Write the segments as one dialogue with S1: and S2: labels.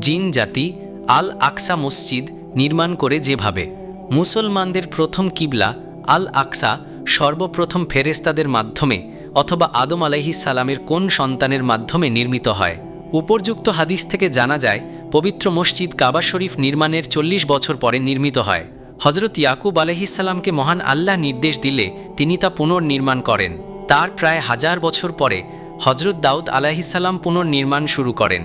S1: জিন জাতি আল আকসা মসজিদ নির্মাণ করে যেভাবে। মুসলমানদের প্রথম কিবলা, আল আকসা, সর্বপ্রথম ফেরেস্তাদের মাধ্যমে অথবা আদম আলাইহিস সালামের কোন সন্তানের মাধ্যমে নির্মিত হয়। উপর্যুক্ত হাদিস থেকে জানা যায়, পবিত্র মসজিদ কাবা শরীফ নির্মাণের চল্লিশ বছর পরে নির্মিত হয়। হজরত ইয়াকুব আলহিসাল্লামকে মহান আল্লাহ নির্দেশ দিলে তিনি তা পুনর্নির্মাণ করেন। তার প্রায় হাজার বছর পরে হজরত দাউদ আলাহিসাল্লাম পুনর্নির্মাণ শুরু করেন।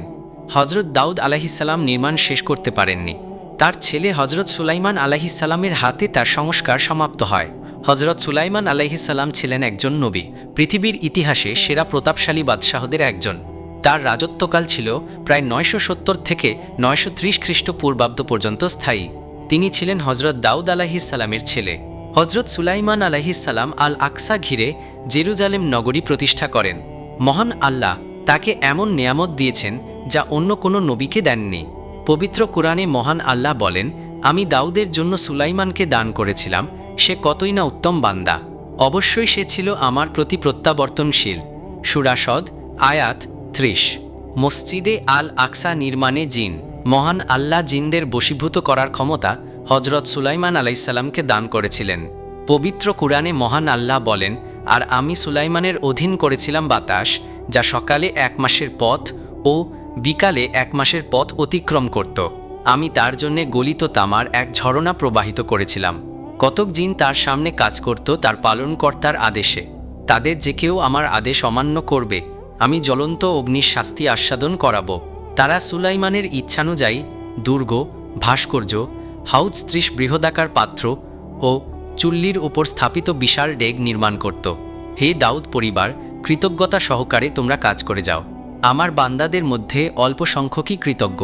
S1: হজরত দাউদ আলাহিসাল্লাম নির্মাণ শেষ করতে পারেননি। তার ছেলে হজরত সুলাইমান আলাহিসাল্লামের হাতে তার সংস্কার সমাপ্ত হয়। হজরত সুলাইমান আলাইহিসাল্লাম ছিলেন একজন নবী, পৃথিবীর ইতিহাসে সেরা প্রতাপশালী বাদশাহদের একজন। তার রাজত্বকাল ছিল প্রায় নয়শো সত্তর থেকে নয়শো ত্রিশ খ্রিস্টপূর্বাব্দ পর্যন্ত স্থায়ী। তিনি ছিলেন হজরত দাউদ আলাহিসাল্লামের ছেলে। হজরত সুলাইমান আলাহিসাল্লাম আল আকসা ঘিরে জেরুজালেম নগরী প্রতিষ্ঠা করেন। মহান আল্লাহ তাকে এমন নেয়ামত দিয়েছেন যা অন্য কোনো নবীকে দেননি। পবিত্র কোরআনে মহান আল্লাহ বলেন, আমি দাউদের জন্য সুলাইমানকে দান করেছিলাম, সে কতই না উত্তম বান্দা। অবশ্যই সে ছিল আমার প্রতি প্রত্যাবর্তনশীল। সুরাসদ আয়াত ত্রিশ। মসজিদে আল আকসা নির্মাণে জিন। মহান আল্লাহ জিনদের বশীভূত করার ক্ষমতা হজরত সুলাইমান আলাইসাল্লামকে দান করেছিলেন। পবিত্র কুরআনে মহান আল্লাহ বলেন, আর আমি সুলাইমানের অধীন করেছিলাম বাতাস, যা সকালে এক মাসের পথ ও বিকালে এক মাসের পথ অতিক্রম করত। আমি তার জন্যে গলিত তামার এক ঝরনা প্রবাহিত করেছিলাম। কতক জিন তার সামনে কাজ করত তার পালনকর্তার আদেশে। তাদের যে কেউ আমার আদেশ অমান্য করবে, আমি জ্বলন্ত অগ্নির শাস্তি আস্বাদন করাব। তারা সুলাইমানের ইচ্ছানুযায়ী দুর্গ, ভাস্কর্য, হাউজ ত্রিশ বৃহদাকার পাত্র ও চুল্লির উপর স্থাপিত বিশাল ডেগ নির্মাণ করত। হে দাউদ পরিবার, কৃতজ্ঞতা সহকারে তোমরা কাজ করে যাও। আমার বান্দাদের মধ্যে অল্প সংখ্যকই কৃতজ্ঞ।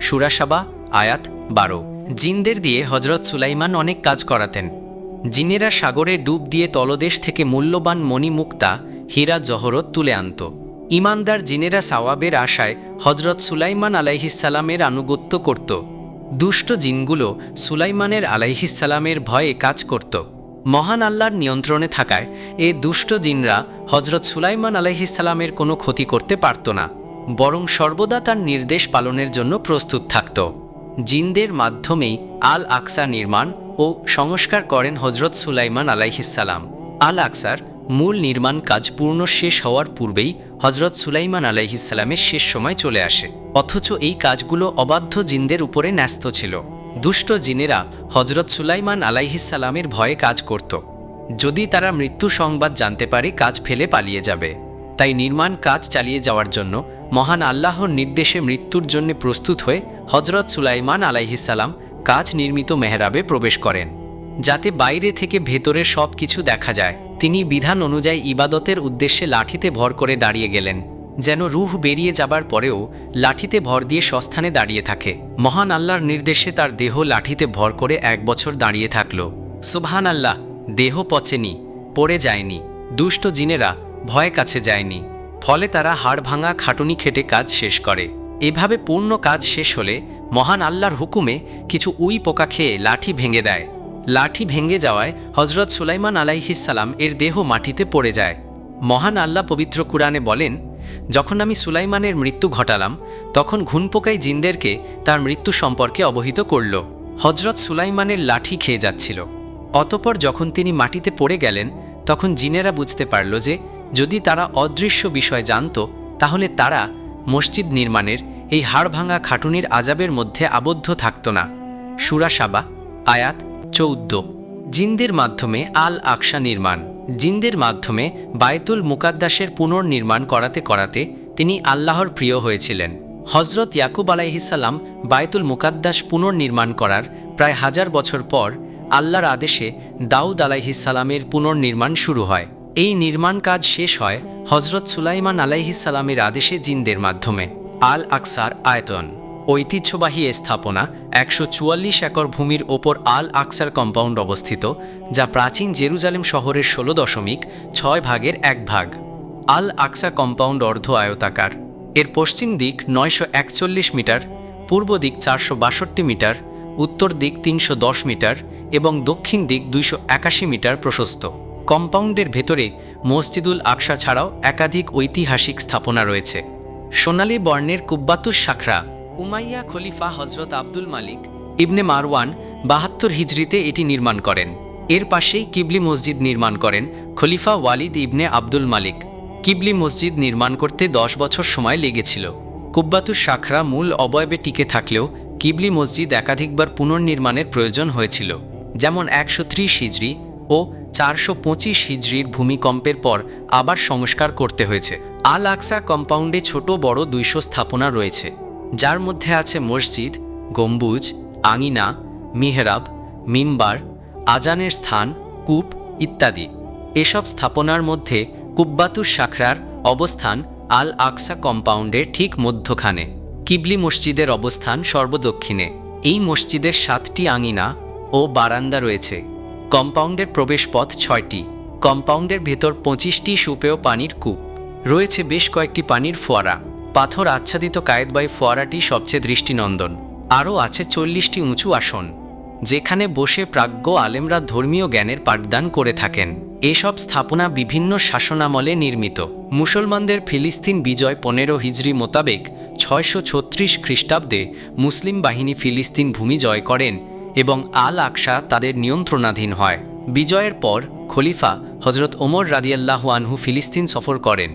S1: সুরাসাবা আয়াত বারো। জিনদের দিয়ে হজরত সুলাইমান অনেক কাজ করাতেন। জিনেরা সাগরে ডুব দিয়ে তলদেশ থেকে মূল্যবান মণিমুক্তা, হীরা, জহরত তুলে আনত। ইমানদার জিনেরা সাওয়াবের আশায় হজরত সুলাইমান আলাইহিসালামের আনুগত্য করত। দুষ্ট জিনগুলো সুলাইমানের আলাইহিসালামের ভয়ে কাজ করত। মহান আল্লাহর নিয়ন্ত্রণে থাকায় এ দুষ্ট জিনরা হজরত সুলাইমান আলাইহিসালামের কোনো ক্ষতি করতে পারত না, বরং সর্বদা তার নির্দেশ পালনের জন্য প্রস্তুত থাকত। জিনদের মাধ্যমেই আল আকসা নির্মাণ ও সংস্কার করেন হজরত সুলাইমান আলাইহিসাল্লাম আল আকসার মূল নির্মাণ কাজ পূর্ণ শেষ হওয়ার পূর্বেই হজরত সুলাইমান আলাইহিসাল্লামের শেষ সময় চলে আসে, অথচ এই কাজগুলো অবাধ্য জিনদের উপরে ন্যস্ত ছিল। দুষ্ট জিনেরা হজরত সুলাইমান আলাইহিসাল্লামের ভয়ে কাজ করত। যদি তারা মৃত্যু সংবাদ জানতে পারে, কাজ ফেলে পালিয়ে যাবে। তাই নির্মাণ কাজ চালিয়ে যাওয়ার জন্য মহান আল্লাহর নির্দেশে মৃত্যুর জন্য প্রস্তুত হয়ে হজরত সুলাইমান আলাইহিসাল্লাম কাজ নির্মিত মেহরাবে প্রবেশ করেন। যাতে বাইরে থেকে ভেতরের সব কিছু দেখা যায়, তিনি বিধান অনুযায়ী ইবাদতের উদ্দেশ্যে লাঠিতে ভর করে দাঁড়িয়ে গেলেন। যেন রুহ বেরিয়ে যাবার পরেও লাঠিতে ভর দিয়ে সস্থানে দাঁড়িয়ে থাকে। মহান আল্লাহর নির্দেশে তার দেহ লাঠিতে ভর করে এক বছর দাঁড়িয়ে থাকল। সুবহান আল্লাহ দেহ পচেনি পড়ে যায়নি দুষ্ট জিনেরা ভয় কাছে যায়নি ফলে তারা হাড় ভাঙা, খাটুনি খেটে কাজ শেষ করে। এভাবে পূর্ণ কাজ শেষ হলে মহান আল্লাহর হুকুমে কিছু উই পোকা খেয়ে লাঠি ভেঙে দেয়। লাঠি ভেঙে যাওয়ায় হজরত সুলাইমান আলাইহিসাল্লাম এর দেহ মাটিতে পড়ে যায়। মহান আল্লাহ পবিত্র কুরআনে বলেন যখন আমি সুলাইমানের মৃত্যু ঘটালাম, তখন ঘুনপোকাই জিনদেরকে তার মৃত্যু সম্পর্কে অবহিত করল। হজরত সুলাইমানের লাঠি খেয়ে যাচ্ছিল। অতপর যখন তিনি মাটিতে পড়ে গেলেন, তখন জিনেরা বুঝতে পারল যে, যদি তারা অদৃশ্য বিষয় জানত, তাহলে তারা মসজিদ নির্মাণের এই হাড় ভাঙা খাটুনির আজাবের মধ্যে আবদ্ধ থাকত না। সুরাসাবা আয়াত চৌদ্দ। জিনদের মাধ্যমে আল আকশা নির্মাণ। জিনদের মাধ্যমে বায়তুল মুকাদ্দাসের পুনর্নির্মাণ করাতে করাতে তিনি আল্লাহর প্রিয় হয়েছিলেন। হজরত ইয়াকুব আলাইহিসাল্লাম বায়তুল মুকাদ্দাস পুনর্নির্মাণ করার প্রায় হাজার বছর পর আল্লাহর আদেশে দাউদ আলাইহিসাল্লামের পুনর্নির্মাণ শুরু হয়। এই নির্মাণ কাজ শেষ হয় হজরত সুলাইমান আলাইহিসাল্লামের আদেশে জিনদের মাধ্যমে। আল আকসার আয়তন। ঐতিহ্যবাহী এ স্থাপনা একশো চুয়াল্লিশ একর ভূমির ওপর আল আকসার কম্পাউন্ড অবস্থিত, যা প্রাচীন জেরুজালেম শহরের ষোলো দশমিক ছয় ভাগের এক ভাগ। আল আকসা কম্পাউন্ড অর্ধ আয়তাকার। এর পশ্চিম দিক নয়শো একচল্লিশ মিটার, পূর্ব দিক চারশো বাষট্টি মিটার, উত্তর দিক তিনশো দশ মিটার এবং দক্ষিণ দিক দুইশো একাশি মিটার প্রশস্ত। কম্পাউন্ডের ভেতরে মসজিদুল আকসা ছাড়াও একাধিক ঐতিহাসিক স্থাপনা রয়েছে। সোনালী বর্ণের কুব্বাতুস শাখরা উমাইয়া খলিফা হজরত আব্দুল মালিক ইবনে মারওয়ান বাহাত্তর হিজরিতে এটি নির্মাণ করেন। এর পাশেই কিবলি মসজিদ নির্মাণ করেন খলিফা ওয়ালিদ ইবনে আব্দুল মালিক। কিবলি মসজিদ নির্মাণ করতে দশ বছর সময় লেগেছিল। কুব্বাতুর শাখরা মূল অবয়বে টিকে থাকলেও কিবলি মসজিদ একাধিকবার পুনর্নির্মাণের প্রয়োজন হয়েছিল। যেমন একশো ত্রিশ হিজড়ি ও চারশো পঁচিশ হিজড়ির ভূমিকম্পের পর আবার সংস্কার করতে হয়েছে। আল আকসা কম্পাউন্ডে ছোট বড় দুইশো স্থাপনা রয়েছে। যার মধ্যে আছে মসজিদ, গম্বুজ, আঙিনা, মিহরাব, মিম্বার, আজানের স্থান, কূপ ইত্যাদি। এসব স্থাপনার মধ্যে কুব্বাতুর শাখরার অবস্থান আল আকসা কম্পাউন্ডের ঠিক মধ্যখানে। কিবলি মসজিদের অবস্থান সর্বদক্ষিণে। এই মসজিদের সাতটি আঙিনা ও বারান্দা রয়েছে। কম্পাউন্ডের প্রবেশপথ ছয়টি। কম্পাউন্ডের ভেতর পঁচিশটি সুপেয় পানির কূপ। রয়েছে বেশ কয়েকটি পানির ফোয়ারা। পাথর আচ্ছাদিত কায়েতবাই ফোয়ারাটি সবচেয়ে দৃষ্টিনন্দন। আরও আছে চল্লিশটি উঁচু আসন, যেখানে বসে প্রাজ্ঞ আলেমরা ধর্মীয় জ্ঞানের পাঠদান করে থাকেন। এসব স্থাপনা বিভিন্ন শাসনামলে নির্মিত। মুসলমানদের ফিলিস্তিন বিজয় পনেরো হিজরি মোতাবেক ছয়শো ছত্রিশ খ্রিস্টাব্দে মুসলিম বাহিনী ফিলিস্তিন ভূমি জয় করেন এবং আল আকসা তাদের নিয়ন্ত্রণাধীন হয়। বিজয়ের পর খলিফা হজরত ওমর রাদিয়াল্লাহু আনহু ফিলিস্তিন সফর করেন।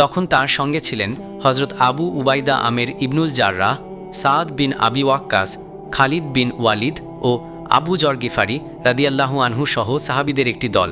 S1: তখন তার সঙ্গে ছিলেন হজরত আবু উবাইদা আমের ইবনুল জাররাহ সাদ বিন আবি ওয়াক্কাস, খালিদ বিন ওয়ালিদ ও আবু জর্গিফারি রাদিয়াল্লাহু আনহু সহ সাহাবিদের একটি দল।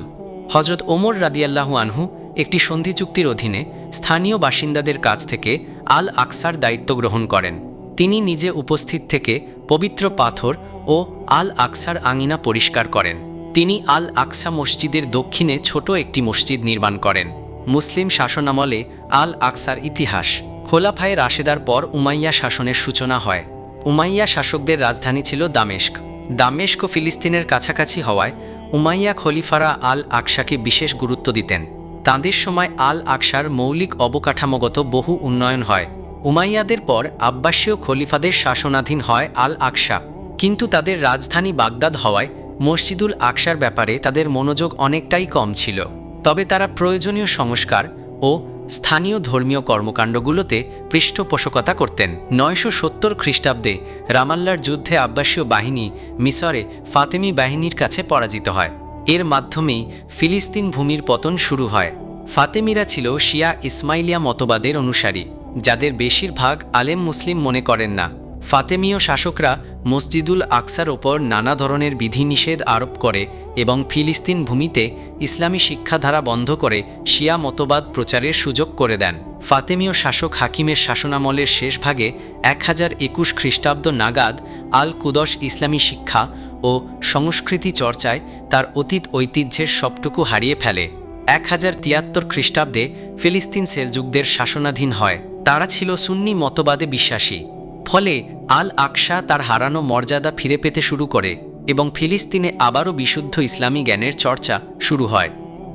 S1: হজরত ওমর রাদিয়াল্লাহু আনহু একটি সন্ধি চুক্তির অধীনে স্থানীয় বাসিন্দাদের কাছ থেকে আল আকসার দায়িত্ব গ্রহণ করেন। তিনি নিজে উপস্থিত থেকে পবিত্র পাথর ও আল আকসার আঙিনা পরিষ্কার করেন। তিনি আল আকসা মসজিদের দক্ষিণে ছোট একটি মসজিদ নির্মাণ করেন। মুসলিম শাসনামলে আল আকসার ইতিহাস। খোলাফায়ে রাশেদার পর উমাইয়া শাসনের সূচনা হয়। উমাইয়া শাসকদের রাজধানী ছিল দামেস্ক। দামেস্ক ফিলিস্তিনের কাছাকাছি হওয়ায় উমাইয়া খলিফারা আল আকসাকে বিশেষ গুরুত্ব দিতেন। তাঁদের সময় আল আকসার মৌলিক অবকাঠামোগত বহু উন্নয়ন হয়। উমাইয়াদের পর আব্বাসীয় খলিফাদের শাসনাধীন হয় আল আকসা কিন্তু তাদের রাজধানী বাগদাদ হওয়ায় মসজিদুল আকসার ব্যাপারে তাদের মনোযোগ অনেকটাই কম ছিল। তবে তারা প্রয়োজনীয় সংস্কার ও স্থানীয় ধর্মীয় কর্মকাণ্ডগুলোতে পৃষ্ঠপোষকতা করতেন। নয়শো সত্তর খ্রিস্টাব্দে রামাল্লার যুদ্ধে আব্বাসীয় বাহিনী মিসরে ফাতেমি বাহিনীর কাছে পরাজিত হয়। এর মাধ্যমেই ফিলিস্তিন ভূমির পতন শুরু হয়। ফাতেমিরা ছিল শিয়া ইসমাইলিয়া মতবাদের অনুসারী, যাদের বেশিরভাগ আলেম মুসলিম মনে করেন না। ফাতেমীয় শাসকরা মসজিদুল আকসার ওপর নানা ধরনের বিধিনিষেধ আরোপ করে এবং ফিলিস্তিন ভূমিতে ইসলামী শিক্ষাধারা বন্ধ করে শিয়া মতবাদ প্রচারের সুযোগ করে দেন। ফাতেমীয় শাসক হাকিমের শাসনামলের শেষ ভাগে এক হাজার একুশ খ্রিস্টাব্দ নাগাদ আল কুদস ইসলামী শিক্ষা ও সংস্কৃতি চর্চায় তার অতীত ঐতিহ্যের সবটুকু হারিয়ে ফেলে। এক হাজার তিয়াত্তর খ্রিস্টাব্দে ফিলিস্তিন সেলযুগদের শাসনাধীন হয়। তারা ছিল সুন্নি মতবাদে বিশ্বাসী। ফলে আল আকসা তার হারানো মর্যাদা ফিরে পেতে শুরু করে এবং ফিলিস্তিনে আবারও বিশুদ্ধ ইসলামী জ্ঞানের চর্চা শুরু হয়।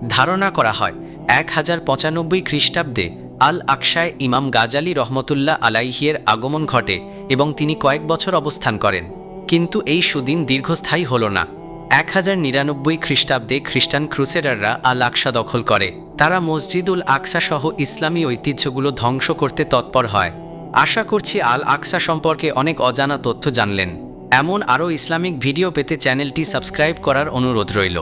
S1: ধারণা করা হয়, এক হাজার পঁচানব্বই খ্রিস্টাব্দে আল আকসায় ইমাম গাজালি রহমতুল্লাহ আলাইহিয়ের আগমন ঘটে এবং তিনি কয়েক বছর অবস্থান করেন। কিন্তু এই সুদিন দীর্ঘস্থায়ী হল না। এক হাজার নিরানব্বই খ্রিস্টাব্দে খ্রিস্টান ক্রুসেডাররা আল আকসা দখল করে। তারা মসজিদুল আকসা সহ ইসলামী ঐতিহ্যগুলো ধ্বংস করতে তৎপর হয়। আশা করছি আল আকসা সম্পর্কে অনেক অজানা তথ্য জানলেন। এমন আরও ইসলামিক ভিডিও পেতে চ্যানেলটি সাবস্ক্রাইব করার অনুরোধ রইল।